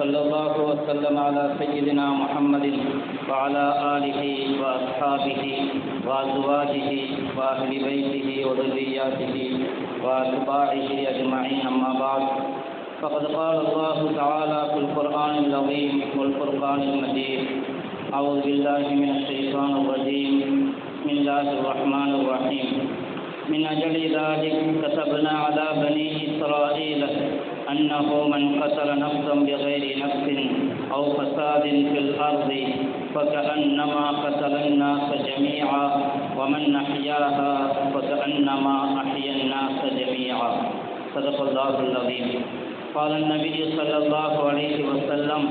وصلى الله وسلم على سيدنا محمد وعلى آله وأصحابه وأزواجه وأهل بيته وذرياته وأتباعه أجمعين أما بعد. فقد قال الله تعالى في القرآن العظيم والفرقان المجيد أعوذ بالله من الشيطان الرجيم. بسم الله الرحمن الرحيم. من أجل ذلك كتبنا على بني إسرائيل أنه من قتل نفسا بغير نفس أو فساد في الأرض فكأنما قتل الناس جميعا ومن أحياها فكأنما أحيا الناس جميعا. صدق الله العظيم. قال النبي صلى الله عليه وسلم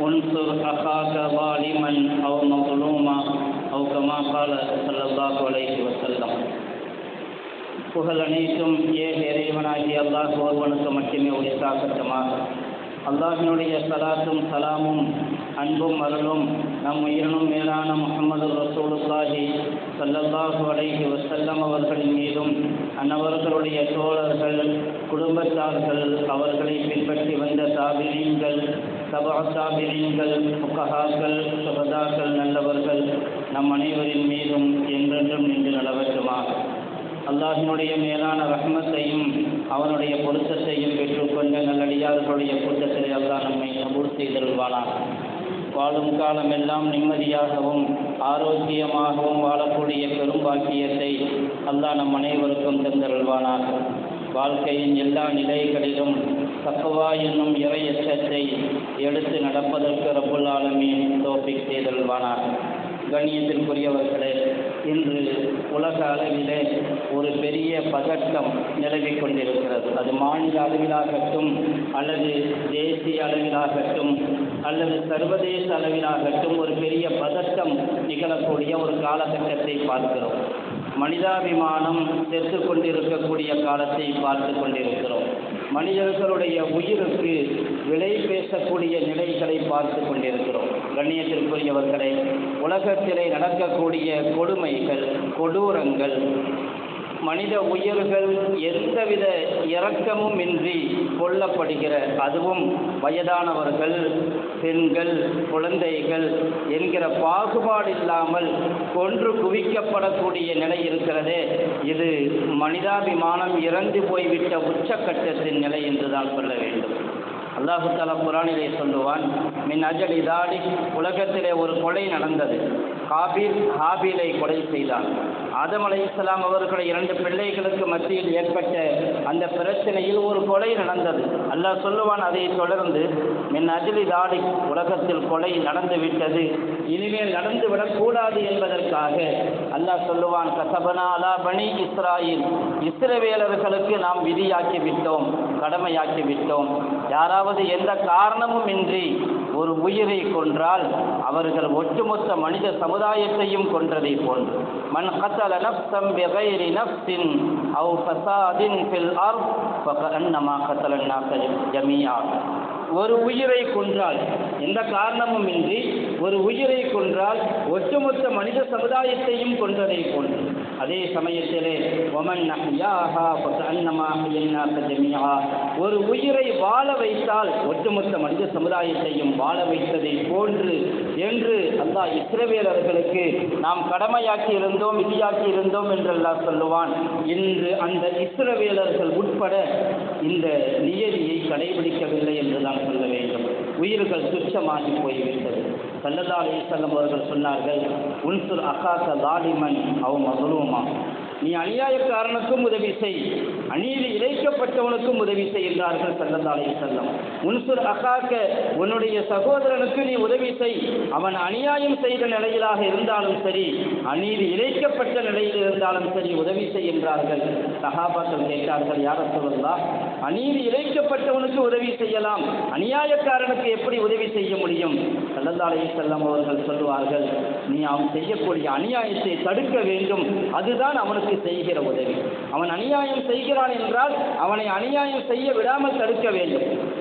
انصر أخاك ظالما أو مظلوما أو كما قال صلى الله عليه وسلم. புகழ் அனைத்தும் ஏக இறைவனாகி அல்லாஹ் ஒருவனுக்கு மட்டுமே உரித்தாக்கட்டமாக அல்லாஹினுடைய சலாத்தும் சலாமும் அன்பும் அருளும் நம் உயிரினும் மேலான முகமது ரசூலுல்லாஹி சல்லல்லாஹு அலைஹி வசல்லம் அவர்களின் மீதும் அன்னவர்களுடைய தோழர்கள் குடும்பத்தார்கள் அவர்களை பின்பற்றி வந்த தாபிரீன்கள் சபா தாபிரீன்கள் முக்கஹாக்கள் சுகதாக்கள் நல்லவர்கள் நம் அனைவரின் மீதும் என்றென்றும் நின்று நடவட்டுமாக அல்லாஹினுடைய மேலான ரஹ்மத்தையும் அவனுடைய பொருத்தத்தையும் பெற்றுக்கொண்ட நல்லடியார்களுடைய கூட்டத்திலே அல்லாஹ் நம்மை கபூர் செய்தருள்வானாக வாழும் காலமெல்லாம் நிம்மதியாகவும் ஆரோக்கியமாகவும் வாழக்கூடிய பெரும் பாக்கியத்தை அல்லாஹ் நம் அனைவருக்கும் தந்தருள்வானாக. வாழ்க்கையின் எல்லா நிலைகளிலும் தக்கவா என்னும் இறை எச்சத்தை எடுத்து நடப்பதற்கு ரப்புல் ஆலமீன் தோப்பிக் செய்தல்வானார் கண்ணியத்திற்குரியவர்களே இன்று உலக அளவிலே ஒரு பெரிய பதட்டம் நிலவிக் கொண்டிருக்கிறது. அது மாநில அளவிலாகட்டும் அல்லது தேசிய அளவிலாகட்டும் அல்லது சர்வதேச அளவிலாகட்டும் ஒரு பெரிய பதட்டம் நிகழக்கூடிய ஒரு காலகட்டத்தை பார்க்கிறோம். மனிதாபிமானம் செத்து கொண்டிருக்கக்கூடிய காலத்தை பார்த்து கொண்டிருக்கிறோம். மனிதர்களுடைய உயிருக்கு விலை பேசக்கூடிய நிலைகளை பார்த்து கொண்டிருக்கிறோம். கண்ணியத்திற்குரியவர்களே உலகத்திலே நடக்கக்கூடிய கொடுமைகள் கொடூரங்கள் மனித உயிர்கள் எந்தவித இரக்கமும் இன்றி கொல்லப்படுகிற அதுவும் வயதானவர்கள் பெண்கள் குழந்தைகள் என்கிற பாகுபாடு இல்லாமல் கொன்று குவிக்கப்படக்கூடிய நிலை இருக்கிறதே. இது மனிதாபிமானம் இறந்து போய்விட்ட உச்சக்கட்டத்தின் நிலை என்றுதான் சொல்ல வேண்டும். அல்லாஹு தலா குரானிலே சொல்லுவான் மின் அஜலி தாடி உலகத்திலே ஒரு கொலை நடந்தது. காபில் ஹாபிலை கொலை செய்தான். ஆதம் அலையாம் அவர்களுடைய இரண்டு பிள்ளைகளுக்கு மத்தியில் ஏற்பட்ட அந்த பிரச்சனையில் ஒரு கொலை நடந்தது. அல்லாஹ் சொல்லுவான் அதை தொடர்ந்து மின் அஜலி தாடி உலகத்தில் கொலை நடந்து விட்டது. இனிமேல் நடந்து விடக்கூடாது என்பதற்காக அல்லாஹ் சொல்லுவான் கசபனா அலா பனி இஸ்ராயில் இஸ்ரவேலர்களுக்கு நாம் விதியாக்கி விட்டோம் கடமையாக்கி விட்டோம். யாராவது எந்த காரணமும் இன்றி ஒரு உயிரை கொன்றால் அவர்கள் ஒட்டுமொத்த மனித சமுதாயத்தையும் கொன்றதை போன்று. மன் கத்தல நப்சம் பிகைரி நப்சின் அவு பசாதின் ஃபில் ஆர் ஃபகஅன்னமா கத்தலன் நாஸ ஜமீஆ. ஒரு உயிரை கொன்றால் எந்த காரணமும் இன்றி ஒரு உயிரை கொன்றால் ஒட்டுமொத்த மனித சமுதாயத்தையும் கொன்றதை போன்று. அதே சமயத்திலே ஒமன் ஒரு உயிரை வாழ வைத்தால் ஒட்டுமொத்த மனித சமுதாயத்தையும் வாழ வைத்ததை போன்று என்று அல்லாஹ் இஸ்ரவேலர்களுக்கு நாம் கடமையாக்கி இருந்தோம் விதியாக்கி இருந்தோம் என்று அல்லாஹ் சொல்லுவான். இன்று அந்த இஸ்ரவேலர்கள் உட்பட இந்த நியதியை கடைபிடிக்கவில்லை என்று தான் சொல்ல வேண்டும். உயிர்கள் துச்சமாகி போய்விட்டது. சல்லல்லா அலிசல்லம் அவர்கள் சொன்னார்கள் உன்சுர் அகாக்க லாலிமன் அவ மதுலுமா நீ அநியாயக்காரனுக்கும் உதவி செய். அநீதி இழைக்கப்பட்டவனுக்கும் உதவி செய் என்றார்கள் சல்லந்தாலே செல்லம் உன்சுர் அகாக்க உன்னுடைய சகோதரனுக்கு நீ உதவி செய். அவன் அநியாயம் செய்த நிலையிலாக இருந்தாலும் சரி அநீதி இழைக்கப்பட்ட நிலையில் இருந்தாலும் சரி உதவி செய் என்றார்கள். சகாபாக்கள் கேட்டார்கள் யார சொல்லலாம் அநீதி இழைக்கப்பட்டவனுக்கு உதவி செய்யலாம். அநியாயக்காரனுக்கு எப்படி உதவி செய்ய முடியும்? சல்லந்தாலே செல்லம் அவர்கள் சொல்லுவார்கள் நீ அவன் செய்யக்கூடிய அநியாயத்தை தடுக்க வேண்டும். அதுதான் அவனுக்கு செய்கிற உதவி. அவன் அநியாயம் செய்கிறான் என்றால் அவனை அநியாயம் செய்ய விடாமல் தடுக்க வேண்டும்.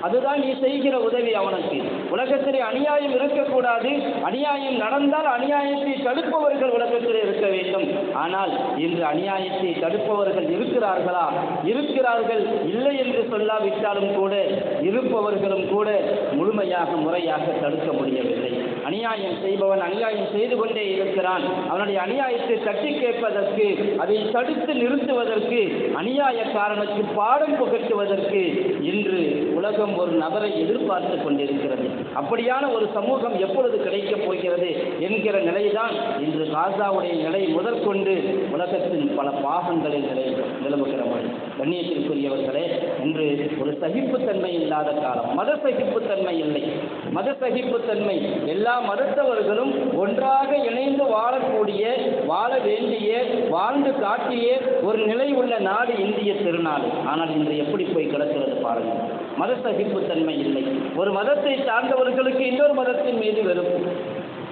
அதுதான் நீ செய்கிற உதவி அவனுக்கு. உலகத்திலே அநியாயம் இருக்கக்கூடாது. அநியாயம் நடந்தால் அநியாயத்தை தடுப்பவர்கள் உலகத்திலே இருக்க வேண்டும். ஆனால் இன்று அநியாயத்தை தடுப்பவர்கள் இருக்கிறார்களா? இருக்கிறார்கள். இல்லை என்று சொல்லாவிட்டாலும் கூட இருப்பவர்களும் கூட முழுமையாக முறையாக தடுக்க முடியவில்லை. அநியாயம் செய்பவன் அநியாயம் செய்து கொண்டே இருக்கிறான். அவனுடைய அநியாயத்தை தட்டி கேட்பதற்கு அதை தடுத்து நிறுத்துவதற்கு அநியாயக்காரனுக்கு பாடம் புகட்டுவதற்கு இன்று உலகம் ஒரு நபரை எதிர்பார்த்து கொண்டிருக்கிறது. அப்படியான ஒரு சமூகம் எப்பொழுது கிடைக்கப் போகிறது என்கிற நிலைதான் இன்று காசாவுடைய நிலை முதற்கொண்டு உலகத்தின் பல பாகங்களில் நிலை நிலவுகிற மொழி கண்ணியத்திற்குரியவர்களே இன்று ஒரு சகிப்புத்தன்மை இல்லாத காலம். மத சகிப்புத்தன்மை இல்லை. மத சகிப்புத்தன்மை. எல்லா மதத்தவர்களும் ஒன்றாக இணைந்து வாழக்கூடிய வாழ வேண்டிய வாழ்ந்து காட்டிய ஒரு நிலை உள்ள நாடு இந்திய திருநாடு. ஆனால் இன்று எப்படி போய் கிடக்கிறது பாருங்கள். மத சகிப்புத்தன்மை இல்லை. ஒரு மதத்தை சார்ந்தவர்களுக்கு இன்னொரு மதத்தின் மீது வெறுப்பு.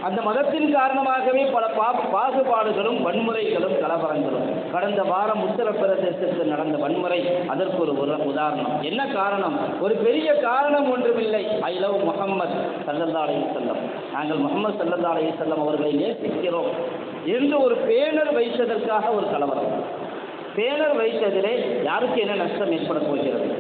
அந்த மதத்தின் காரணமாகவே பல பா பாகுபாடுகளும் வன்முறைகளும் கலவரங்களும். கடந்த வாரம் உத்தரப்பிரதேசத்தில் நடந்த வன்முறை அதற்கு ஒரு உதாரணம். என்ன காரணம்? ஒரு பெரிய காரணம் ஒன்றுமில்லை. ஐ லவ் முகம்மது சல்லல்லா செல்லம் நாங்கள் முகமது சல்லல்லா செல்லம் அவர்களை நேசிக்கிறோம். என்று ஒரு பேனர் வைத்ததற்காக ஒரு கலவரம். பேனர் வைத்ததிலே யாருக்கு என்ன நஷ்டம் ஏற்பட போகிறது?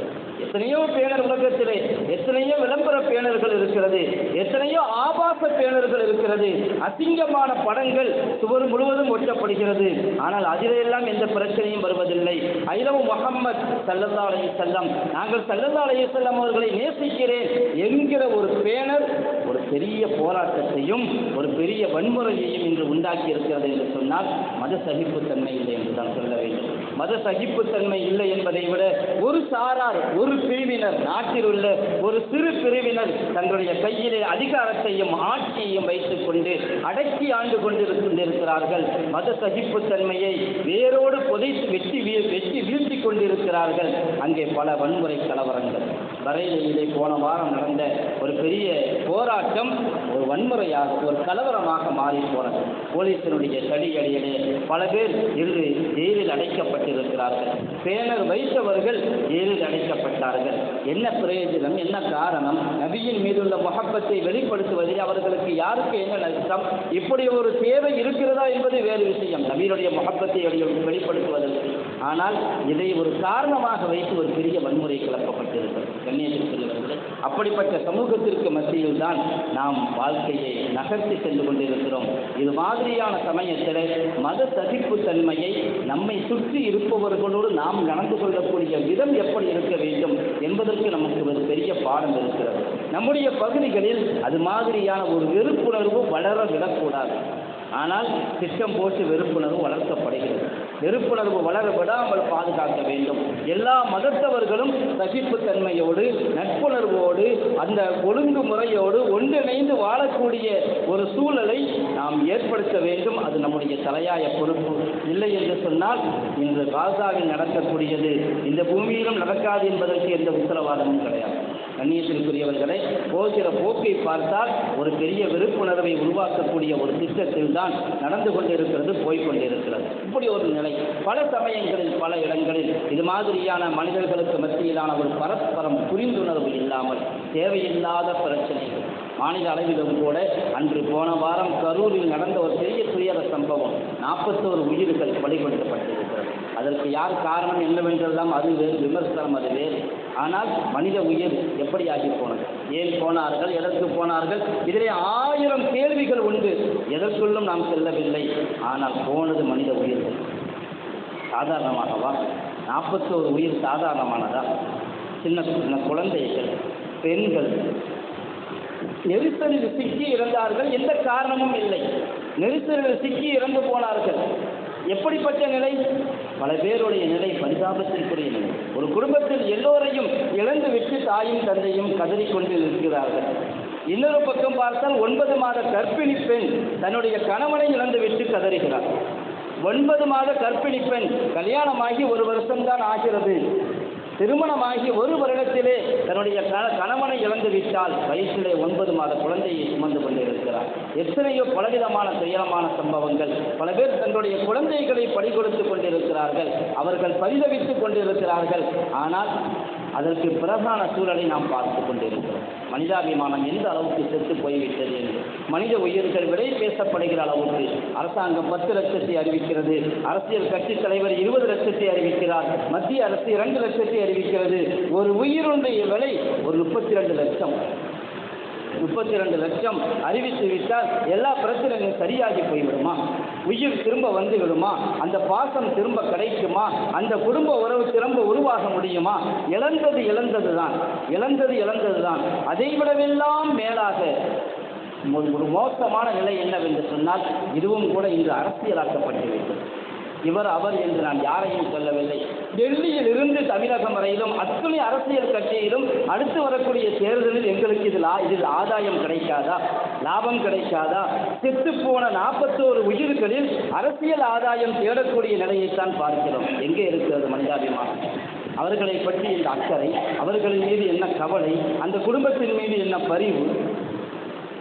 எத்தனையோ பேனர் உலகத்திலே எத்தனையோ விளம்பர பேனர்கள் இருக்கிறது எத்தனையோ ஆபாச பேனர்கள் இருக்கிறது அசிங்கமான படங்கள் சுவர் முழுவதும் ஒட்டப்படுகிறது. ஆனால் அதிலெல்லாம் எந்த பிரச்சனையும் வருவதில்லை. ஐலவு முகம்மது சல்லல்லா அலைய செல்லம் நாங்கள் சல்லல்லா அலைய செல்லம் அவர்களை நேசிக்கிறேன் என்கிற ஒரு பேனர் ஒரு பெரிய போராட்டத்தையும் ஒரு பெரிய வன்முறையையும் இன்று உண்டாக்கி இருக்கிறது என்று சொன்னால் மத சகிப்புத்தன்மை இல்லை என்று தான் சொல்ல வேண்டும். மத சகிப்புத்தன்மை இல்லை என்பதை விட ஒரு சாரார் ஒரு பிரிவினர் நாட்டில் உள்ள ஒரு சிறு பிரிவினர் தங்களுடைய கையிலே அதிகாரத்தையும் ஆட்சியையும் வைத்துக் கொண்டு அடக்கி ஆண்டு கொண்டிருக்கின்றிருக்கிறார்கள் மத சகிப்புத்தன்மையை வேரோடு புதைத்து வெட்டி வீ வெட்டி வீழ்த்தி கொண்டிருக்கிறார்கள். அங்கே பல வன்முறை கலவரங்கள். வரையிலே போன வாரம் நடந்த ஒரு பெரிய போராட்டம் ஒரு வன்முறையாக ஒரு கலவரமாக மாறி போனது. போலீசினுடைய தடியடியிலே பல பேர் இன்று ஜெயிலில் அடைக்கப்பட்டிருக்கிறார்கள் பேனர் வைத்தவர்கள் ஏழு அடைக்கப்பட்டார்கள். என்ன பிரயோஜனம் என்ன காரணம்? நபியின் மீதுள்ள முகப்பத்தை வெளிப்படுத்துவதில் அவர்களுக்கு யாருக்கு என்ன நஷ்டம்? இப்படி ஒரு தேவை இருக்கிறதா என்பது வேறு விஷயம். நபியினுடைய முகப்பத்தை வெளிப்படுத்துவதற்கு. ஆனால் இதை ஒரு காரணமாக வைத்து ஒரு பெரிய வன்முறை கிளப்பப்பட்டிருக்கிறது. கண்ணியத்திற்குரியவர்களே அப்படிப்பட்ட சமூகத்திற்கு மத்தியில் தான் நாம் வாழ்க்கையை நகர்த்தி சென்று கொண்டிருக்கிறோம். இது மாதிரியான சமயத்தில் மத சகிப்புத்தன்மையை நம்மை சுற்றி இருப்பவர்களோடு நாம் நடந்து கொள்ளக்கூடிய விதம் எப்படி இருக்க வேண்டும் என்பதற்கு நமக்கு ஒரு பெரிய பாடம் இருக்கிறது. நம்முடைய பகுதிகளில் அது மாதிரியான ஒரு வெறுப்புணர்வு வளர விடக்கூடாது. ஆனால் திட்டம் போட்டு வெறுப்புணர்வு வளர்க்கப்படுகிறது. வெறுப்புணர்வு வளர விடாமல் பாதுகாக்க வேண்டும். எல்லா மதத்தவர்களும் சகிப்புத்தன்மையோடு நட்புணர்வோடு அந்த ஒழுங்கு முறையோடு ஒன்றிணைந்து வாழக்கூடிய ஒரு சூழலை நாம் ஏற்படுத்த வேண்டும். அது நம்முடைய தலையாய பொறுப்பு. இல்லை என்று சொன்னால் இன்று காசாவில் நடக்கக்கூடியது இந்த பூமியிலும் நடக்காது என்பதற்கு எந்த உத்தரவாதமும் கிடையாது. கண்ணியத்திற்குரியவர்களே போகிற போக்கை பார்த்தால் ஒரு பெரிய வெறுப்புணர்வை உருவாக்கக்கூடிய ஒரு திட்டத்தில் தான் நடந்து கொண்டிருக்கிறது போய்கொண்டிருக்கிறது இப்படி ஒரு நிலை. பல சமயங்களில் பல இடங்களில் இது மாதிரியான மனிதர்களுக்கு மத்தியிலான ஒரு பரஸ்பரம் புரிந்துணர்வு இல்லாமல் தேவையில்லாத பிரச்சனைகள். மாநில அளவிலும் கூட அன்று போன வாரம் கரூரில் நடந்த ஒரு பெரிய துயர சம்பவம் நாற்பத்தோரு உயிர்கள் பலிகொடுக்கப்பட்டிருக்கிறது. அதற்கு யார் காரணம் என்னவென்றெல்லாம் அது வேறு விமர்சனம் அது வேறு. ஆனால் மனித உயிர் எப்படி ஆகி போனது? ஏன் போனார்கள்? எதற்கு போனார்கள்? இதிலே ஆயிரம் கேள்விகள் உண்டு. எதற்குள்ளும் நாம் செல்லவில்லை. ஆனால் போனது மனித உயிர்கள் சாதாரணமாகவா? நாற்பத்தோரு உயிர் சாதாரணமானதா? சின்ன சின்ன குழந்தைகள் பெண்கள் நெரிசலில் சிக்கி இறந்தார்கள். எந்த காரணமும் இல்லை. நெரிசலில் சிக்கி இறந்து போனார்கள். எப்படிப்பட்ட நிலை? பல பேருடைய நிலை பரிதாபத்திற்குரிய நிலை. ஒரு குடும்பத்தில் எல்லோரையும் இழந்து விட்டு தாயும் தந்தையும் கதறிக்கொண்டு இருக்கிறார்கள் இன்னொரு பக்கம் பார்த்தால் ஒன்பது மாத கர்ப்பிணி பெண் தன்னுடைய கணவனை இழந்து விட்டு கதறுகிறார். ஒன்பது மாத கர்ப்பிணி பெண் கல்யாணமாகி ஒரு வருஷம்தான் ஆகிறது. திருமணமாகி ஒரு வருடத்திலே தன்னுடைய கணவனை இழந்து விட்டால் வயசிலே ஒன்பது மாத குழந்தையை சுமந்து கொண்டிருக்கிறார். எத்தனையோ பலவிதமான துயரமான சம்பவங்கள். பல பேர் தன்னுடைய குழந்தைகளை பறி கொடுத்து கொண்டிருக்கிறார்கள். அவர்கள் பரிதவித்துக் கொண்டிருக்கிறார்கள். ஆனால் அதற்கு பிரதான சூழலை நாம் பார்த்து கொண்டிருக்கிறோம். மனிதாபிமானம் எந்த அளவுக்கு செத்து போய்விட்டது என்று. மனித உயிர்கள் விலை பேசப்படுகிற அளவுக்கு அரசாங்கம் பத்து லட்சத்தை அறிவிக்கிறது. அரசியல் கட்சித் தலைவர் இருபது லட்சத்தை அறிவிக்கிறார். மத்திய அரசு இரண்டு லட்சத்தை அறிவிக்கிறது. ஒரு உயிருடைய விலை ஒரு முப்பத்தி ரெண்டு லட்சம். முப்பத்தி ரெண்டு லட்சம் அறிவித்து விட்டால் எல்லா பிரச்சனையும் சரியாகி போய்விடுமா? உயிர் திரும்ப வந்து விடுமா? அந்த பாசம் திரும்ப கிடைக்குமா? அந்த குடும்ப உறவு திரும்ப உருவாக முடியுமா? இழந்தது இழந்தது தான் இழந்தது இழந்தது தான் அதை விடவெல்லாம் மேலாக ஒரு மோசமான நிலை என்னவென்று சொன்னால் இதுவும் கூட இன்று அரசியலாக்கப்பட்டுவிட்டது இவர் அவர் என்று நான் யாரையும் சொல்லவில்லை. டெல்லியில் இருந்து தமிழகம் வரையிலும் அத்துணை அரசியல் கட்சியிலும் அடுத்து வரக்கூடிய தேர்தலில் எங்களுக்கு இதில் இதில் ஆதாயம் கிடைக்காதா? லாபம் கிடைக்காதா? செத்துப்போன நாற்பத்தோரு உயிர்களில் அரசியல் ஆதாயம் தேடக்கூடிய நிலையைத்தான் பார்க்கிறோம். எங்கே இருக்கிறது மனிதாபிமானம்? அவர்களை பற்றி இந்த அக்கறை அவர்களின் மீது என்ன கவலை அந்த குடும்பத்தின் மீது என்ன பரிவு?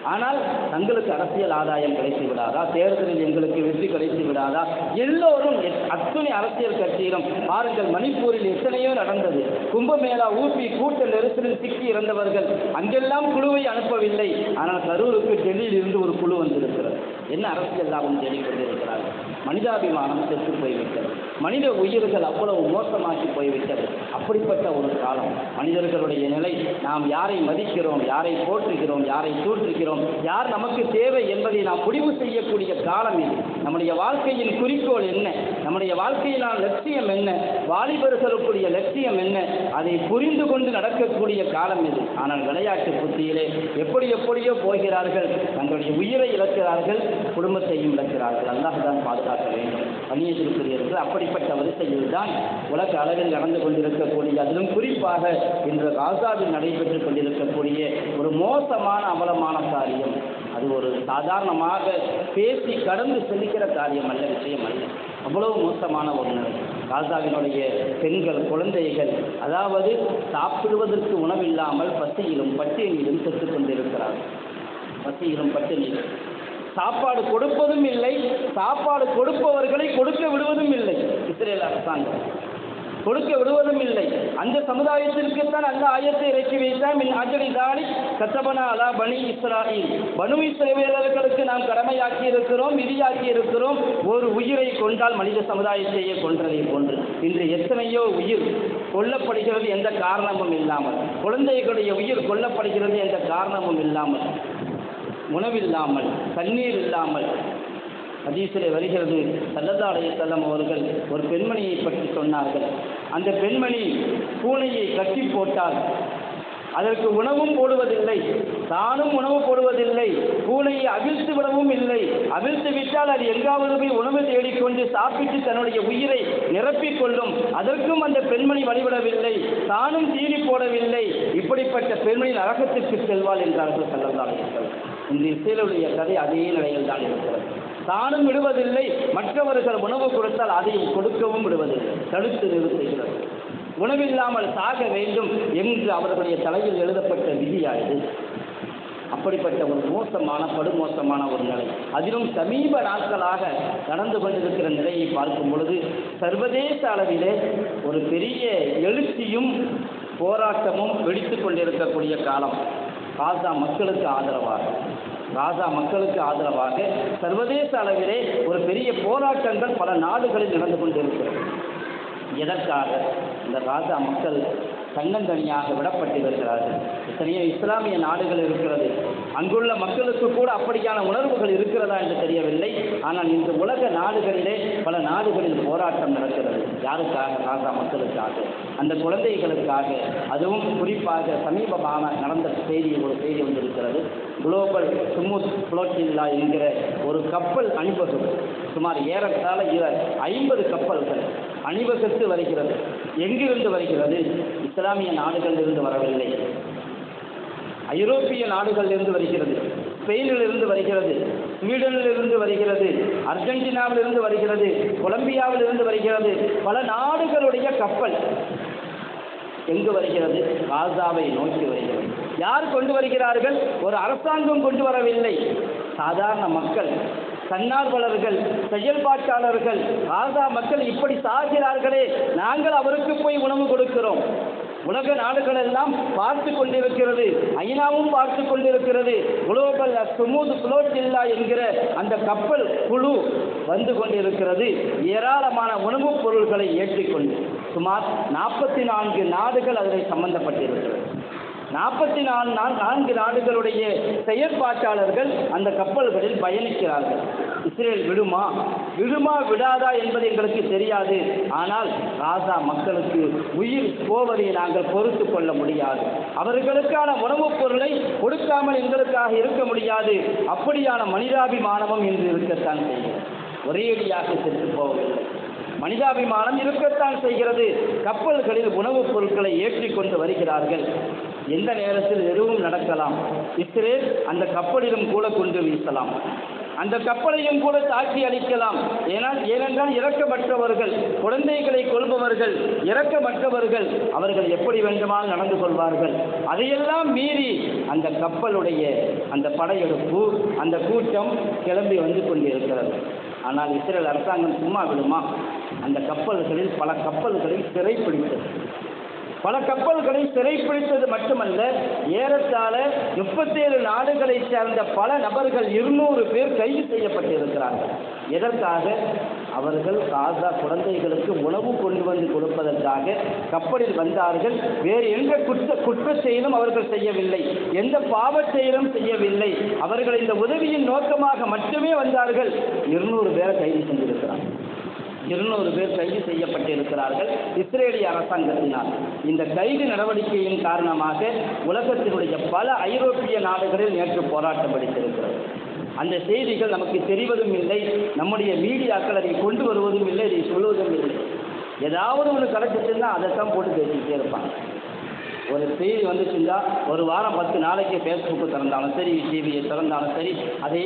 ஆனால் தங்களுக்கு அரசியல் ஆதாயம் கிடைத்து விடாதா? தேர்தலில் எங்களுக்கு வெற்றி கிடைத்து விடாதா? எல்லோரும் எத்- அத்துணை அரசியல் கட்சியிலும் பாருங்கள் மணிப்பூரில் எத்தனையோ நடந்தது. கும்பமேளா ஊபி கூட்ட நெரிசலில் சிக்கி இறந்தவர்கள் அங்கெல்லாம் குழுவை அனுப்பவில்லை. ஆனால் கரூருக்கு டெல்லியில் இருந்து ஒரு குழு வந்திருக்கிறது. என்ன அரசியல் லாபம் தேடிக்கொண்டிருக்கிறார்கள்? மனிதாபிமானம் செத்து போய்விட்டது. மனித உயிர்கள் அவ்வளவு மோசமாக்கி போய்விட்டது. அப்படிப்பட்ட ஒரு காலம். மனிதர்களுடைய நிலை நாம் யாரை மதிக்கிறோம் யாரை போற்றுகிறோம் யாரை தூற்றுகிறோம் யார் நமக்கு தேவை என்பதை நாம் முடிவு செய்யக்கூடிய காலம் இது. நம்முடைய வாழ்க்கையின் குறிக்கோள் என்ன? நம்முடைய வாழ்க்கையினால் லட்சியம் என்ன? வாலிபர்களுக்குரிய லட்சியம் என்ன? அதை புரிந்து கொண்டு நடக்கக்கூடிய காலம் இது. ஆனால் விளையாட்டு புத்தியிலே எப்படி எப்படியோ போகிறார்கள். தங்களுடைய உயிரை இழக்கிறார்கள் குடும்பத்தையும் இழக்கிறார்கள். அல்லாஹ் தான் காட்ட வேண்டும். கண்ணியத்திற்குரியவர்கள் அப்படிப்பட்ட வரிசையில் தான் உலக அளவில் நடந்து கொண்டிருக்கக்கூடிய அதிலும் குறிப்பாக இன்று காசாவில் நடைபெற்றுக் கொண்டிருக்கக்கூடிய ஒரு மோசமான அமலமான காரியம். அது ஒரு சாதாரணமாக பேசி கடந்து செல்கிற காரியம் அல்ல விஷயம் அல்ல. அவ்வளவு மோசமான ஒரு காசாவினுடைய பெண்கள் குழந்தைகள் அதாவது சாப்பிடுவதற்கு உணவில்லாமல் பசியிலும் பட்டியலிலும் செத்துக் கொண்டிருக்கிறார்கள். பசியிலும் பட்டியலிலும். சாப்பாடு கொடுப்பதும் இல்லை சாப்பாடு கொடுப்பவர்களை கொடுக்க விடுவதும் இல்லை. இஸ்ரேல் அரசாங்கம். கொடுக்க விடுவதும் இல்லை. அந்த சமுதாயத்திற்குத்தான் அந்த ஆயத்தை இறக்கி வைத்தான். மின் அஜடி தாலி கத்தபனா அலா பனி இஸ்ராயில். பனு இஸ்ரேலர்களுக்கு நாம் கடமையாக்கி இருக்கிறோம் விதியாக்கி இருக்கிறோம். ஒரு உயிரை கொண்டால் மனித சமுதாயத்தையே கொன்றதை போன்று. இன்று எத்தனையோ உயிர் கொல்லப்படுகிறது எந்த காரணமும் இல்லாமல். குழந்தைகளுடைய உயிர் கொல்லப்படுகிறது எந்த காரணமும் இல்லாமல். உணவில்லாமல் தண்ணீர் இல்லாமல் ஹதீஸிலே வருகிறது சல்லல்லா அலைஹிஸ்ஸலாம் அவர்கள் ஒரு பெண்மணியை பற்றி சொன்னார்கள். அந்த பெண்மணி பூனையை கட்டி போட்டால் அதற்கு உணவும் போடுவதில்லை தானும் உணவு போடுவதில்லை பூனையை அவிழ்த்து விடவும் இல்லை. அவிழ்த்து விட்டால் அது எங்காவது போய் உணவு தேடிக்கொண்டு சாப்பிட்டு தன்னுடைய உயிரை நிரப்பிக் கொள்ளும். அதற்கும் அந்த பெண்மணி வழிவிடவில்லை தானும் தீனி போடவில்லை. இப்படிப்பட்ட பெண்மணி நரகத்திற்கு செல்வாள் என்றார்கள் சல்லல்லா இந்த இசையிலுடைய கதை அதே நிலையில் தான் இருக்கிறது. தானும் விடுவதில்லை மற்றவர்கள் உணவு கொடுத்தால் அதை கொடுக்கவும் விடுவதில்லை. தடுத்து நிறுத்துகிறது. உணவில்லாமல் சாக வேண்டும் என்று அவர்களுடைய தலையில் எழுதப்பட்ட விதியாയത് அப்படிப்பட்ட ஒரு மோசமான படுமோசமான ஒரு நிலை. அதிலும் சமீப நாட்களாக நடந்து கொண்டிருக்கிற நிலையை பார்க்கும் பொழுது சர்வதேச அளவிலே ஒரு பெரிய எழுச்சியும் போராட்டமும் வெடித்து கொண்டிருக்கக்கூடிய காலம். காசா மக்களுக்கு ஆதரவாக காசா மக்களுக்கு ஆதரவாக சர்வதேச அளவிலே ஒரு பெரிய போராட்டங்கள் பல நாடுகளில் நடந்து கொண்டிருக்கிறது. எதற்காக? இந்த காசா மக்கள் தன்னந்தனியாக விடப்பட்டிருக்கிறார்கள் எத்தனையோ இஸ்லாமிய நாடுகள் இருக்கிறது. அங்குள்ள மக்களுக்கு கூட அப்படியான உணர்வுகள் இருக்கிறதா என்று தெரியவில்லை. ஆனால் இன்று உலக நாடுகளிலே பல நாடுகளில் போராட்டம் நடக்கிறது. யாருக்காக? காசா மக்களுக்காக. அந்த குழந்தைகளுக்காக. அதுவும் குறிப்பாக சமீபமாக நடந்த செய்தி ஒரு செய்தி வந்திருக்கிறது. குளோபல் சுமுத் புளோட்டில்லா என்கிற ஒரு கப்பல் அணிவகுப்பு. சுமார் ஏறத்தாழ இர- ஐம்பது கப்பல்கள் அணிவகுத்து வருகிறது. எங்கிருந்து வருகிறது? இஸ்லாமிய நாடுகளிலிருந்து வரவில்லை. ஐரோப்பிய நாடுகளிலிருந்து வருகிறது. ஸ்பெயினிலிருந்து வருகிறது. ஸ்வீடனிலிருந்து வருகிறது அர்ஜென்டினாவிலிருந்து வருகிறது கொலம்பியாவிலிருந்து வருகிறது பல நாடுகளுடைய கப்பல் எங்கு வருகிறது? காசாவை நோக்கி வருகிறது. யார் கொண்டு வருகிறார்கள்? ஒரு அரசாங்கம் கொண்டு வரவில்லை. சாதாரண மக்கள் தன்னார்வலர்கள் செயல்பாட்டாளர்கள் காசா மக்கள் இப்படி சாகிறார்களே நாங்கள் அவருக்கு போய் உணவு கொடுக்கிறோம். உலக நாடுகள் எல்லாம் பார்த்து கொண்டிருக்கிறது. ஐநாவும் பார்த்து கொண்டிருக்கிறது. குளோபல் சுமூத் புளோட்டில்லா என்கிற அந்த கப்பல் குழு வந்து கொண்டிருக்கிறது. ஏராளமான உணவுப் பொருட்களை ஏற்றிக்கொண்டு. சுமார் நாற்பத்தி நான்கு நாடுகள் அதில் சம்பந்தப்பட்டிருக்கிறது. நாற்பத்தி நாலு நான்கு நாடுகளுடைய செயற்பாட்டாளர்கள் அந்த கப்பல்களில் பயணிக்கிறார்கள். இஸ்ரேல் விடுமா? விடுமா விடாதா என்பது எங்களுக்கு தெரியாது. ஆனால் காசா மக்களுக்கு உயிர் போவதை நாங்கள் பொறுத்து கொள்ள முடியாது. அவர்களுக்கான உணவுப் பொருளை கொடுக்காமல் எங்களுக்காக இருக்க முடியாது. அப்படியான மனிதாபிமானமும் இன்று இருக்கத்தான் செய்யும். ஒரேடியாக சென்று போவதில்லை மனிதாபிமானம் இருக்கத்தான் செய்கிறது. கப்பல்களில் உணவுப் பொருட்களை ஏற்றிக்கொண்டு வருகிறார்கள். எந்த நேரத்தில் எதுவும் நடக்கலாம். இஸ்ரேல் அந்த கப்பலிலும் கூட கொண்டு வீசலாம். அந்த கப்பலையும் கூட தாக்கி அளிக்கலாம் ஏனால் ஏனென்றால் இறக்கமற்றவர்கள் குழந்தைகளை கொள்பவர்கள் இறக்கமற்றவர்கள் அவர்கள் எப்படி வேண்டுமானால் நடந்து கொள்வார்கள். அதையெல்லாம் மீறி அந்த கப்பலுடைய அந்த படையெடுப்பு அந்த கூட்டம் கிளம்பி வந்து கொண்டிருக்கிறது. ஆனால் இஸ்ரேல் அரசாங்கம் சும்மா விடுமா? அந்த கப்பல்களில் பல கப்பல்களில் சிறைப்பிடித்தது. பல கப்பல்களை சிறைப்பிடித்தது மட்டுமல்ல ஏறத்தாழ முப்பத்தேழு நாடுகளைச் சேர்ந்த பல நபர்கள் இருநூறு பேர் கைது செய்யப்பட்டிருக்கிறார்கள். எதற்காக? அவர்கள் காசா குழந்தைகளுக்கு உணவு கொண்டு வந்து கொடுப்பதற்காக கப்பலில் வந்தார்கள். வேறு எந்த குற்ற குற்றச் செயலும் அவர்கள் செய்யவில்லை. எந்த பாவ செயலும் செய்யவில்லை. அவர்கள் இந்த உதவியின் நோக்கமாக மட்டுமே வந்தார்கள். இருநூறு பேரை கைது செஞ்சிருக்கிறார்கள் இருநூறு பேர் கைது செய்யப்பட்டிருக்கிறார்கள். இஸ்ரேலிய அரசாங்கத்தினால். இந்த கைது நடவடிக்கையின் காரணமாக உலகத்தினுடைய பல ஐரோப்பிய நாடுகளில் நேற்று போராட்டம் வெடித்திருக்கிறது அந்த செய்திகள் நமக்கு தெரிவதும் இல்லை நம்முடைய மீடியாக்கள் அதை கொண்டு வருவதும் இல்லை அதை சொல்வதும் இல்லை. ஏதாவது ஒன்று கிடைச்சிச்சுன்னா அதைத்தான் போட்டு பேசிக்கிட்டே இருப்பாங்க. ஒரு செய்தி வந்துச்சுன்னா ஒரு வாரம் பத்து நாளைக்கு ஃபேஸ்புக்கு திறந்தாலும் சரி டிவியை திறந்தாலும் சரி அதே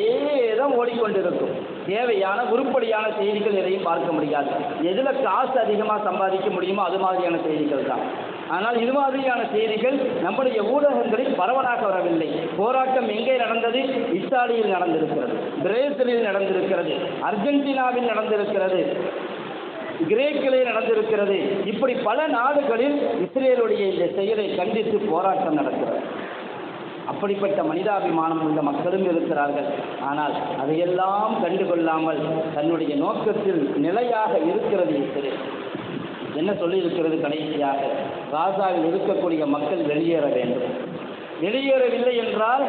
தான் ஓடிக்கொண்டிருக்கும். தேவையான உருப்படியான செய்திகள் எதையும் பார்க்க முடியாது. எதில் காசு அதிகமாக சம்பாதிக்க முடியுமோ அது மாதிரியான செய்திகள் தான். ஆனால் இது மாதிரியான செய்திகள் நம்முடைய ஊடகங்களில் பரவலாக வரவில்லை. போராட்டம் எங்கே நடந்தது? இத்தாலியில் நடந்திருக்கிறது பிரேசிலில் நடந்திருக்கிறது அர்ஜென்டினாவில் நடந்திருக்கிறது கிரேக்கிலே நடந்திருக்கிறது. இப்படி பல நாடுகளில் இஸ்ரேலுடைய இந்த செயலை கண்டித்து போராட்டம் நடக்கிறது. அப்படிப்பட்ட மனிதாபிமானம் உள்ள மக்களும் இருக்கிறார்கள். ஆனால் அதையெல்லாம் கண்டுகொள்ளாமல் தன்னுடைய நோக்கத்தில் நிலையாக இருக்கிறது இஸ்ரேல். என்ன சொல்லியிருக்கிறது கடைசியாக? காசாவில் இருக்கக்கூடிய மக்கள் வெளியேற வேண்டும். வெளியேறவில்லை என்றால்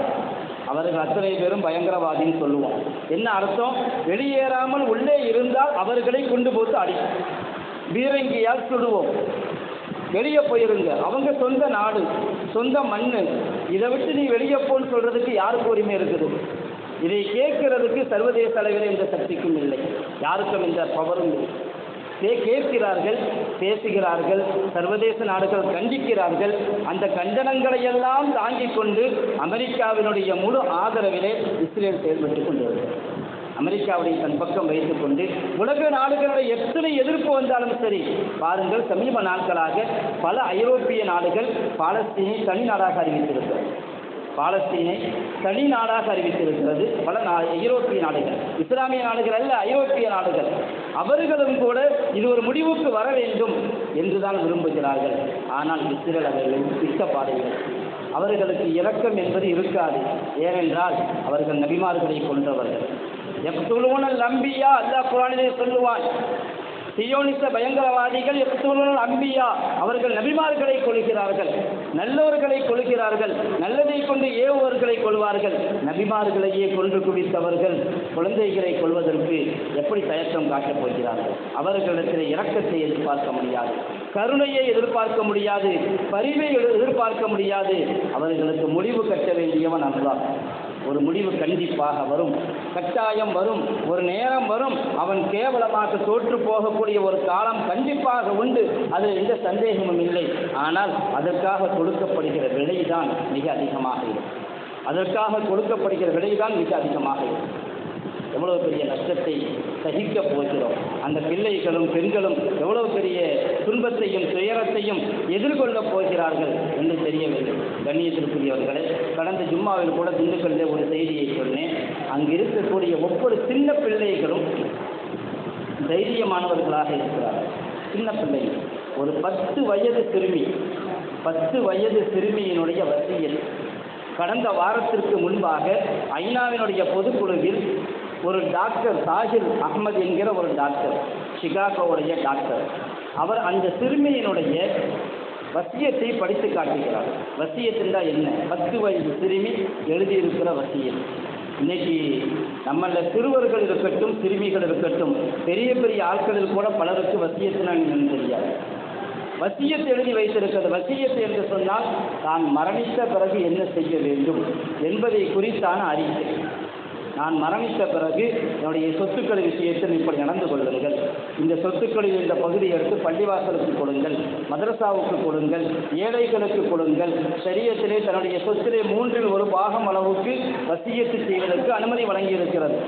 அவர்கள் அத்தனை பேரும் பயங்கரவாதின்னு சொல்லுவோம். என்ன அர்த்தம்? வெளியேறாமல் உள்ளே இருந்தால் அவர்களை கொண்டு போட்டு அடிக்கும். பீரங்கியால் சுடுவோம். வெளியே போயிருங்க. அவங்க சொந்த நாடு சொந்த மண் இதை விட்டு நீ வெளியே போன்னு சொல்றதுக்கு யாருக்கு உரிமை இருக்குது? இதை கேட்கிறதுக்கு சர்வதேச அளவில் எந்த சக்திக்கும் இல்லை. யாருக்கும் இந்த பவரும் இல்லை. கேட்கிறார்கள் பேசுகிறார்கள் சர்வதேச நாடுகள் கண்டிக்கிறார்கள். அந்த கண்டனங்களை எல்லாம் தாங்கிக் கொண்டு அமெரிக்காவினுடைய முழு ஆதரவிலே இஸ்ரேல் செயல்பட்டுக் கொண்டிருக்கிறது. அமெரிக்காவுடைய தன் பக்கம் வைத்துக்கொண்டு உலக நாடுகளுடைய எத்தனை எதிர்ப்பு வந்தாலும் சரி பாருங்கள் சமீப நாட்களாக பல ஐரோப்பிய நாடுகள் பாலஸ்தீனை தனி நாடாக அறிவித்திருக்கிறது. பாலஸ்தீனை தனி நாடாக அறிவித்திருக்கிறது பல நா ஐரோப்பிய நாடுகள். இஸ்லாமிய நாடுகள் அல்ல ஐரோப்பிய நாடுகள். அவர்களும் கூட இது ஒரு முடிவுக்கு வர வேண்டும் என்றுதான் விரும்புகிறார்கள். ஆனால் இஸ்ரேல் அவர்கள் திட்ட பாதைகள் அவர்களுக்கு இரக்கம் என்பது இருக்காது. ஏனென்றால் அவர்கள் நபிமார்களை கொன்றவர்கள் எப்துலூனல் நம்பியா அல்லா குரானிலே சொல்லுவான் சியோனிச பயங்கரவாதிகள் எப்துலூனல் அம்பியா. அவர்கள் நபிமார்களை கொள்கிறார்கள் நல்லவர்களை கொள்கிறார்கள் நல்லதை கொண்டு ஏவுவர்களை கொள்வார்கள் நபிமார்களையே கொன்று குவித்தவர்கள் குழந்தைகளை கொள்வதற்கு எப்படி தயக்கம் காட்டப் போகிறார்கள்? அவர்களிடத்தில் இரக்கத்தை எதிர்பார்க்க முடியாது. கருணையை எதிர்பார்க்க முடியாது. பரிவை எதிர்பார்க்க முடியாது. அவர்களுக்கு முடிவு கட்ட வேண்டியவன் அல்லாஹ். ஒரு முடிவு கண்டிப்பாக வரும். கட்டாயம் வரும். ஒரு நேரம் வரும். அவன் கேவலமாக தோற்று போகக்கூடிய ஒரு காலம் கண்டிப்பாக உண்டு. அதில் எந்த சந்தேகமும் இல்லை. ஆனால் அதற்காக கொடுக்கப்படுகிற விலைதான் மிக அதிகமாக இருக்கும். அதற்காக கொடுக்கப்படுகிற விலைதான் மிக அதிகமாக இருக்கும். எவ்வளவு பெரிய நஷ்டத்தை சகிக்கப் போகிறோம்? அந்த பிள்ளைகளும் பெண்களும் எவ்வளவு பெரிய துன்பத்தையும் துயரத்தையும் எதிர்கொள்ளப் போகிறார்கள் என்று தெரியவில்லை. கண்ணியத்திற்குரியவர்களே கடந்த ஜும்மாவில் கூட திண்டுக்கல்ல ஒரு செய்தியை சொன்னேன். அங்கு இருக்கக்கூடிய ஒவ்வொரு சின்ன பிள்ளைகளும் தைரியமானவர்களாக இருக்கிறார்கள். சின்ன பிள்ளைகள் ஒரு பத்து வயது சிறுமி பத்து வயது சிறுமியினுடைய வசியல் கடந்த வாரத்திற்கு முன்பாக ஐநாவினுடைய பொதுக்குழுவில் ஒரு டாக்டர் சாஹில் அகமது என்கிற ஒரு டாக்டர் சிகாகோவுடைய டாக்டர். அவர் அந்த சிறுமியினுடைய வசியத்தை படித்து காட்டுகிறார். வசியத்துண்டா என்ன? பத்து வயது சிறுமி எழுதியிருக்கிற வசியம். இன்னைக்கு நம்மள சிறுவர்கள் இருக்கட்டும் சிறுமிகள் இருக்கட்டும் பெரிய பெரிய ஆட்களில் கூட பலருக்கு வசியத்தினான் என்னன்னு தெரியாது. வசியத்தை எழுதி வைத்திருக்கிறது. வசியத்தை என்று சொன்னால் தான் மரணித்த பிறகு என்ன செய்ய வேண்டும் என்பதை குறித்தான அறிக்கை. நான் மரணித்த பிறகு என்னுடைய சொத்துக்கள் விஷயத்தில் இப்படி நடந்து கொள்ளுங்கள். இந்த சொத்துக்களில் இந்த பகுதியை எடுத்து பள்ளிவாசலுக்கு கொடுங்கள் மதரசாவுக்கு கொடுங்கள் ஏழைகளுக்கு கொடுங்கள். சரியத்திலே தன்னுடைய சொத்திலே மூன்றில் ஒரு பாகம் அளவுக்கு வசியத்து செய்வதற்கு அனுமதி வழங்கியிருக்கிறது.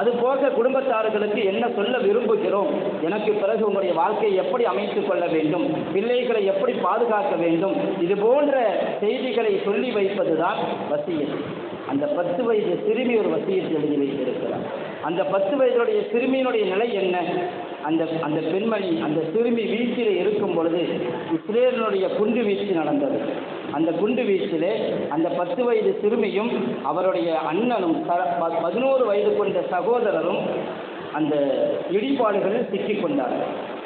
அதுபோக குடும்பத்தார்களுக்கு என்ன சொல்ல விரும்புகிறோம்? எனக்கு பிறகு உங்களுடைய வாழ்க்கையை எப்படி அமைத்துக் கொள்ள வேண்டும்? பிள்ளைகளை எப்படி பாதுகாக்க வேண்டும்? இது போன்ற செய்திகளை சொல்லி வைப்பதுதான் வசியம் அந்த பத்து வயது சிறுமி ஒரு வசியத்தை எழுதி வைத்திருக்கிறார். அந்த பத்து வயதுடைய சிறுமியினுடைய நிலை என்ன? அந்த அந்த பெண்மணி அந்த சிறுமி வீச்சில் இருக்கும் பொழுது இஸ்ரேலனுடைய குண்டு வீச்சு நடந்தது. அந்த குண்டு வீச்சிலே அந்த பத்து வயது சிறுமியும் அவருடைய அண்ணனும் ப- பதினோரு வயது கொண்ட சகோதரரும் அந்த இடிபாடுகளில் சிக்கிக் கொண்டார்கள்.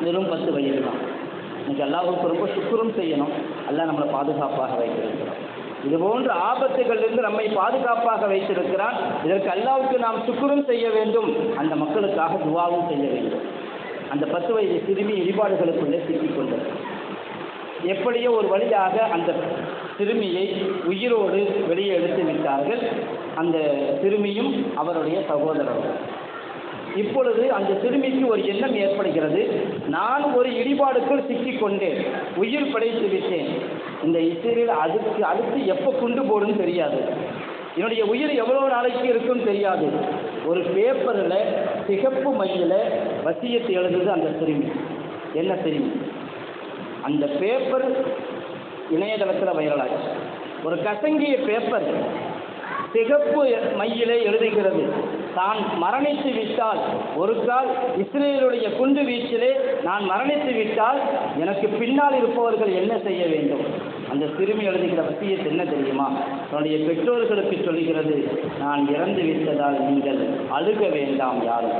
வெறும் பத்து வயது தான் இன்னைக்கு எல்லாருக்கும் ரொம்ப சுக்குரம் செய்யணும். எல்லாம் நம்மளை பாதுகாப்பாக வைத்திருக்கிறோம் இது போன்ற ஆபத்துகளிலிருந்து நம்மை பாதுகாப்பாக வைத்திருக்கிறான். இதற்கு அல்லாவுக்கு நாம் சுக்குரும் செய்ய வேண்டும். அந்த மக்களுக்காக துவாவும் செய்ய வேண்டும். அந்த பத்து வயது சிறுமி இடிபாடுகளுக்குள்ளே சிக்கிக் கொண்டது. எப்படியோ ஒரு வழியாக அந்த சிறுமியை உயிரோடு வெளியே எடுத்து விட்டார்கள். அந்த சிறுமியும் அவருடைய சகோதரரும். இப்பொழுது அந்த சிறுமிக்கு ஒரு எண்ணம் ஏற்படுகிறது. நான் ஒரு இடிபாடுக்குள் சிக்கிக்கொண்டேன். உயிர் படைத்து விட்டேன். இந்த இசையில் அதுக்கு அடுத்து எப்போ குண்டு போடுன்னு தெரியாது. என்னுடைய உயிர் எவ்வளோ நாளைக்கு இருக்கும் தெரியாது. ஒரு பேப்பரில் சிகப்பு மையில் வசியத்தை எழுதுது அந்த சிறுமி. என்ன சிறுமி? அந்த பேப்பர் இணையதளத்தில் வைரலாச்சு. ஒரு கசங்கிய பேப்பர் சிகப்பு மையிலே எழுதுகிறது. தான் மரணித்து விட்டால் ஒரு கால் இஸ்ரேலுடைய குண்டு வீச்சிலே நான் மரணித்து விட்டால் எனக்கு பின்னால் இருப்பவர்கள் என்ன செய்ய வேண்டும்? அந்த சிறுமி எழுதுகிற வசியத்து என்ன தெரியுமா? தன்னுடைய பெற்றோர்களுக்கு சொல்கிறது நான் இறந்து விட்டதால் நீங்கள் அழுக வேண்டாம் யாரும்.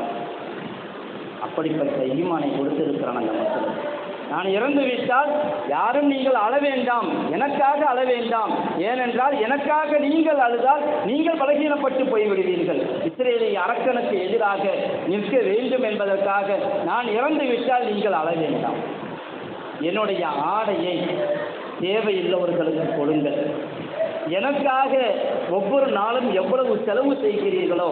அப்படிப்பட்ட ஈமானை கொடுத்திருக்கிறான் அந்த மக்களுக்கு நான் இறந்து விட்டால் யாரும் நீங்கள் அழ வேண்டாம். எனக்காக அழ வேண்டாம். ஏனென்றால் எனக்காக நீங்கள் அழுதால் நீங்கள் பலகீனப்பட்டு போய்விடுவீர்கள். இஸ்ரேலிய அரக்கனுக்கு எதிராக நிற்க வேண்டும் என்பதற்காக நான் இறந்து விட்டால் நீங்கள் அழ வேண்டாம். என்னுடைய ஆடையை தேவையுள்ளவர்களுக்கு கொடுங்கள். எனக்காக ஒவ்வொரு நாளும் எவ்வளவு செலவு செய்கிறீர்களோ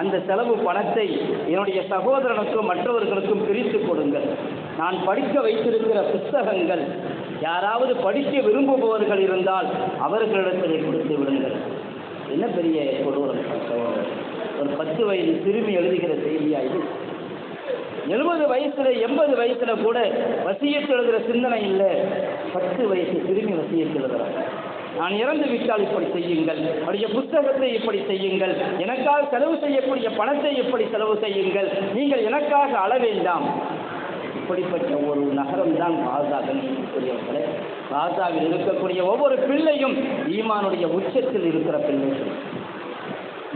அந்த செலவு பணத்தை என்னுடைய சகோதரனுக்கும் மற்றவர்களுக்கும் பிரித்து கொடுங்கள். நான் படிக்க வைத்திருக்கிற புஸ்தகங்கள் யாராவது படிக்க விரும்புபவர்கள் இருந்தால் அவர்களிடத்தில் கொடுத்து விடுங்கள். என்ன பெரிய கொடூரம் ஒரு பத்து வயது சிறுமி எழுதுகிற செய்தியா இது? எழுபது வயசுல எண்பது வயசுல கூட வசியத்து எழுதுகிற சிந்தனை இல்லை. பத்து வயசு சிறுமி வசியத்து எழுதுறாங்க. நான் இறந்து விட்டால் இப்படி செய்யுங்கள். அவருடைய புத்தகத்தை இப்படி செய்யுங்கள். எனக்காக செலவு செய்யக்கூடிய பணத்தை இப்படி செலவு செய்யுங்கள். நீங்கள் எனக்காக அள வேண்டாம். அப்படிப்பட்ட ஒரு நகரம் தான் காசா கணிக்கக்கூடியவர்களே காசாவில் இருக்கக்கூடிய ஒவ்வொரு பிள்ளையும் ஈமானுடைய உச்சத்தில் இருக்கிற பிள்ளைகள்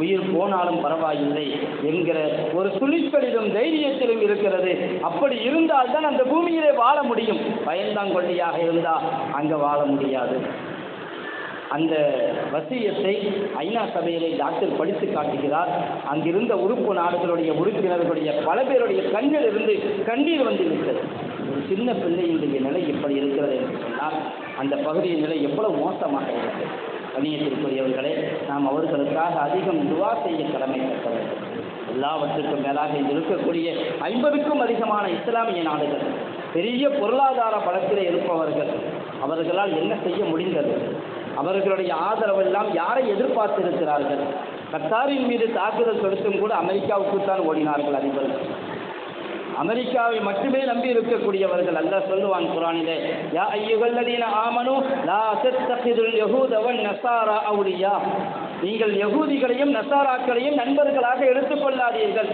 உயிர் போனாலும் பரவாயில்லை என்கிற ஒரு துணிச்சலிலும் தைரியத்திலும் இருக்கிறது. அப்படி இருந்தால் தான் அந்த பூமியிலே வாழ முடியும். பயந்தாங்கொல்லியாக இருந்தால் அங்கே வாழ முடியாது. அந்த வசியத்தை ஐநா சபையிலே டாக்டர் படித்து காட்டுகிறார். அங்கிருந்த உறுப்பு நாடுகளுடைய உறுப்பினர்களுடைய பல பேருடைய கண்கள் இருந்து கண்ணீர் வந்து விட்டது. ஒரு சின்ன பிள்ளையினுடைய நிலை எப்படி இருக்கிறது என்று சொன்னால் அந்த பகுதியின் நிலை எவ்வளவு மோசமாக இருக்கிறது. கணியத்திற்குரியவர்களே நாம் அவர்களுக்காக அதிகம் துவா செய்ய கடமைப்பட்டவர்கள் எல்லாவற்றுக்கும் மேலாக இங்கு இருக்கக்கூடிய ஐம்பதுக்கும் அதிகமான இஸ்லாமிய நாடுகள் பெரிய பொருளாதார பலத்திலே இருப்பவர்கள் அவர்களால் என்ன செய்ய முடிந்தது? அவர்களுடைய ஆதரவெல்லாம் யாரை எதிர்பார்த்திருக்கிறார்கள்? கத்தாரின் மீது தாக்குதல் தொடுத்தும் கூட அமெரிக்காவுக்குத்தான் ஓடினார்கள் அதிபர்கள். அமெரிக்காவை மட்டுமே நம்பி இருக்கக்கூடியவர்கள் அல்ல சொல்லுவான் குரானிலே. யா ஐயுகல்லதீன ஆமனு லா தத்தகிதுல் யகூதவன் நசாரா நஸாரா அவுலியா. நீங்கள் யகூதிகளையும் நசாராக்களையும் நண்பர்களாக எடுத்துக்கொள்ளாதீர்கள்.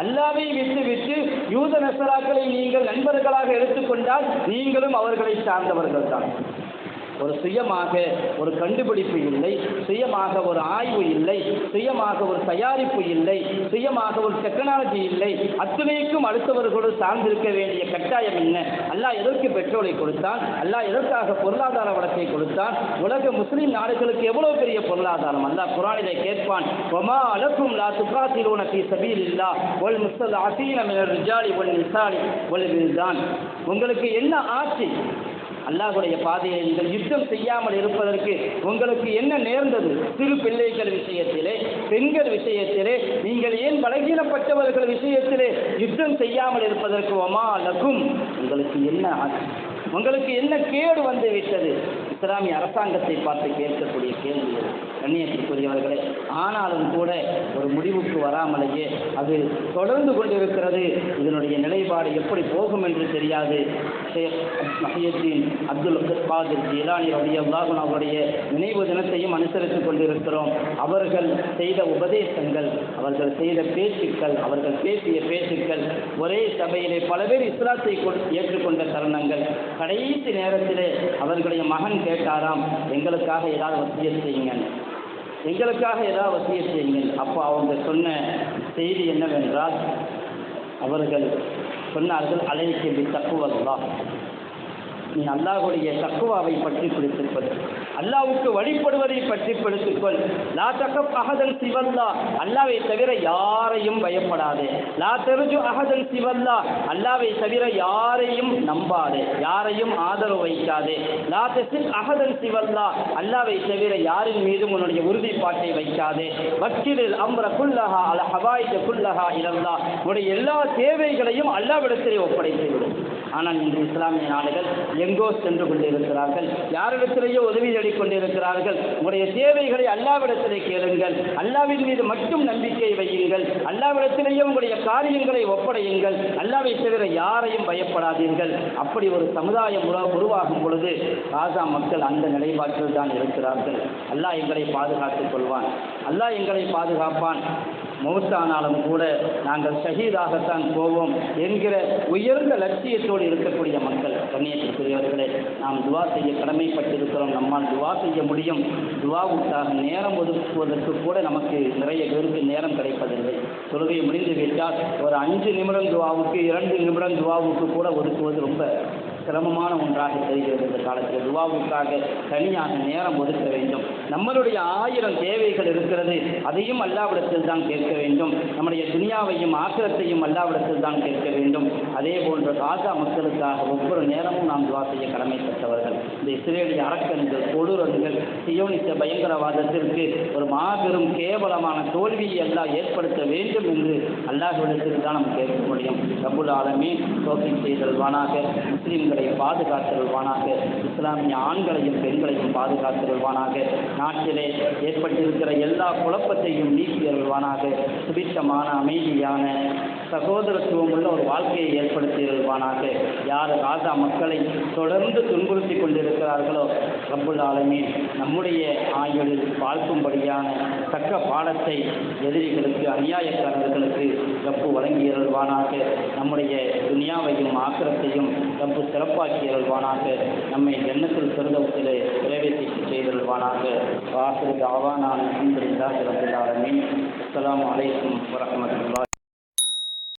அல்லாவை விட்டு விட்டு யூத நசராக்களை நீங்கள் நண்பர்களாக எடுத்துக்கொண்டால் நீங்களும் அவர்களை சார்ந்தவர்கள் தான் ஒரு சுயமாக ஒரு கண்டுபிடிப்பு இல்லை சுயமாக ஒரு ஆய்வு இல்லை சுயமாக ஒரு தயாரிப்பு இல்லை சுயமாக ஒரு டெக்னாலஜி இல்லை. அத்துணைக்கும் அடுத்தவர்களோடு சார்ந்திருக்க வேண்டிய கட்டாயம் என்ன? அல்லாஹ் எதற்கு பெட்ரோலை கொடுத்தான்? அல்லாஹ் எதற்காக பொருளாதார வளத்தை கொடுத்தான்? உலக முஸ்லீம் நாடுகளுக்கு எவ்வளவு பெரிய பொருளாதாரம்? அல்லாஹ் குரானிலே கேட்பான் ஒமா அலக்கும் லா துகாத்திலூன ஃபீ சபீலில்லா வல் முஸ்தல்அஃபீன மினர் ரிஜாலி வல் நிசாலி வல் வில்தான். உங்களுக்கு என்ன ஆட்சி? அல்லாஹுடைய பாதையை நீங்கள் யுத்தம் செய்யாமல் இருப்பதற்கு உங்களுக்கு என்ன நேர்ந்தது? சிறு பிள்ளைகள் விஷயத்திலே பெண்கள் விஷயத்திலே நீங்கள் ஏன் பலகீனப்பட்டவர்கள் விஷயத்திலே யுத்தம் செய்யாமல் இருப்பதற்கு ஒமா லகும்? உங்களுக்கு என்ன உங்களுக்கு என்ன கேடு வந்து விட்டது? இஸ்லாமிய அரசாங்கத்தை பார்த்து கேட்கக்கூடிய கேள்வி கண்ணியத்திற்குரியவர்களே ஆனாலும் கூட ஒரு முடிவுக்கு வராமலேயே அது தொடர்ந்து கொண்டிருக்கிறது. இதனுடைய நிலைப்பாடு எப்படி போகும் என்று தெரியாது. ஷேக் மஹியுத்தீன் அப்துல் காதிர் ஜிலானி ரவி அல்லாஹன் அவருடைய நினைவு தினத்தையும் அனுசரித்துக் கொண்டிருக்கிறோம். அவர்கள் செய்த உபதேசங்கள் அவர்கள் செய்த பேச்சுக்கள் அவர்கள் பேசிய பேச்சுக்கள் ஒரே சபையிலே பல பேர் இஸ்லாத்தை ஏற்றுக்கொண்ட தருணங்கள். கடைசி நேரத்திலே அவர்களுடைய மகன் கேட்டாராம் எங்களுக்காக ஏதாவது வசியம் செய்யுங்க எங்களுக்காக ஏதாவது வசியம் செய்யுங்கள். அப்போ அவங்க சொன்ன செய்தி என்னவென்றால் அவர்கள் சொன்னார்கள் அலைக்கு தக்குவல்லா நீ அல்லாஹுடைய தக்குவாவை பற்றி பிடித்துக்கொள். அல்லாவுக்கு வழிபடுவதை பற்றி பிடித்துக்கொள். லா தகப் அகதன் சிவல்லா. அல்லாவை தவிர யாரையும் பயப்படாதே. லா தெருஜு அகதன் சிவல்லா. அல்லாவை தவிர யாரையும் நம்பாதே. யாரையும் ஆதரவு வைக்காதே. லா தெசில் அகதன் சிவல்லா. அல்லாவை தவிர யாரின் மீதும் உன்னுடைய உறுதிப்பாட்டை வைக்காதே. வக்கீலில் அம்ர குல்லஹா அல ஹவாய்த குல்லஹா இலல்லா. உடைய எல்லா தேவைகளையும் அல்லாவிடத்திலே ஒப்படைத்து விடும் ஆனால் இன்று இஸ்லாமிய நாடுகள் எங்கோ சென்று கொண்டிருக்கிறார்கள். யாரிடத்திலேயோ உதவி தேடிக் கொண்டிருக்கிறார்கள். உங்களுடைய தேவைகளை அல்லாவிடத்திலே கேளுங்கள். அல்லாவின் மீது மட்டும் நம்பிக்கை வையுங்கள். அல்லாவிடத்திலேயே உங்களுடைய காரியங்களை ஒப்படையுங்கள். அல்லாவை தவிர யாரையும் பயப்படாதீர்கள். அப்படி ஒரு சமுதாயம் உருவா- உருவாகும் பொழுது காசா மக்கள் அந்த நிலைப்பாட்டில் தான் இருக்கிறார்கள். அல்லாஹ் எங்களை பாதுகாத்துக் கொள்வான். அல்லாஹ் எங்களை பாதுகாப்பான். மௌத்தானாலும் கூட நாங்கள் ஷஹீதாகத்தான் போவோம் என்கிற உயர்ந்த லட்சியத்தோடு இருக்கக்கூடிய மக்கள் கண்ணியத்திற்குரியவர்களே நாம் துவா செய்ய கடமைப்பட்டிருக்கிறோம். நம்மால் துவா செய்ய முடியும். துவாவுக்காக நேரம் ஒதுக்குவதற்கு கூட நமக்கு நிறைய பேருக்கு நேரம் கிடைப்பதில்லை. தொழுகை முடிந்து விட்டால் ஒரு அஞ்சு நிமிடம் துவாவுக்கு இரண்டு நிமிடம் துவாவுக்கு கூட ஒதுக்குவது ரொம்ப சிரமமான ஒன்றாக தெரிகிறது இந்த காலத்தில். துவாவுக்காக தனியாக நேரம் ஒதுக்க வேண்டும். நம்மளுடைய ஆயிரம் தேவைகள் இருக்கிறது அதையும் அல்லாவிடத்தில் தான் கேட்க வேண்டும். நம்முடைய துனியாவையும் ஆக்கிரத்தையும் அல்லாவிடத்தில் தான் கேட்க வேண்டும். அதே போன்ற காசா மக்களுக்காக ஒவ்வொரு நேரமும் நாம் துவா செய்ய கடமைப்பட்டவர்கள். இந்த இஸ்ரேலிய அரக்கன்கள் கொடூரங்கள் சியோனித்த பயங்கரவாதத்திற்கு ஒரு மாபெரும் கேவலமான தோல்வியை எல்லாம் ஏற்படுத்த வேண்டும் என்று அல்லாஹ்விடத்தில் தான் நாம் கேட்க முடியும். ரபுல் ஆலமே தோல்வி செய்தல்வானாக முஸ்லீம்களை பாதுகாத்தல்வானாக இஸ்லாமிய ஆண்களையும் பெண்களையும் பாதுகாத்தல்வானாக நாட்டிலே ஏற்பட்டிருக்கிற எல்லா குழப்பத்தையும் நீக்கியல்வானாக சுபித்தமான அமைதியான சகோதரத்துவம் உள்ள ஒரு வாழ்க்கையை ஏற்படுத்தியிருப்பானாக யார் ராஜா மக்களை தொடர்ந்து துன்புறுத்தி கொண்டிருக்கிறார்களோ ரப்புல் நம்முடைய ஆயுளில் வாழ்க்கும்படியான தக்க பாடத்தை எதிரிகளுக்கு அநியாயக்காரர்களுக்கு ரப்பு வழங்கியருள்வானாக நம்முடைய துனியாவையும் ஆக்கிரத்தையும் ரப்பு சிறப்பாக்கியருள்வானாக நம்மை எண்ணத்தில் சிறந்தவத்திலே பிரவேசிக்க செய்தருள்வானாக வாசல் ஆவானான அன்பு ரபுல் ஆலமீன். அஸ்ஸலாமு அலைக்கும் வரமத்துல்லா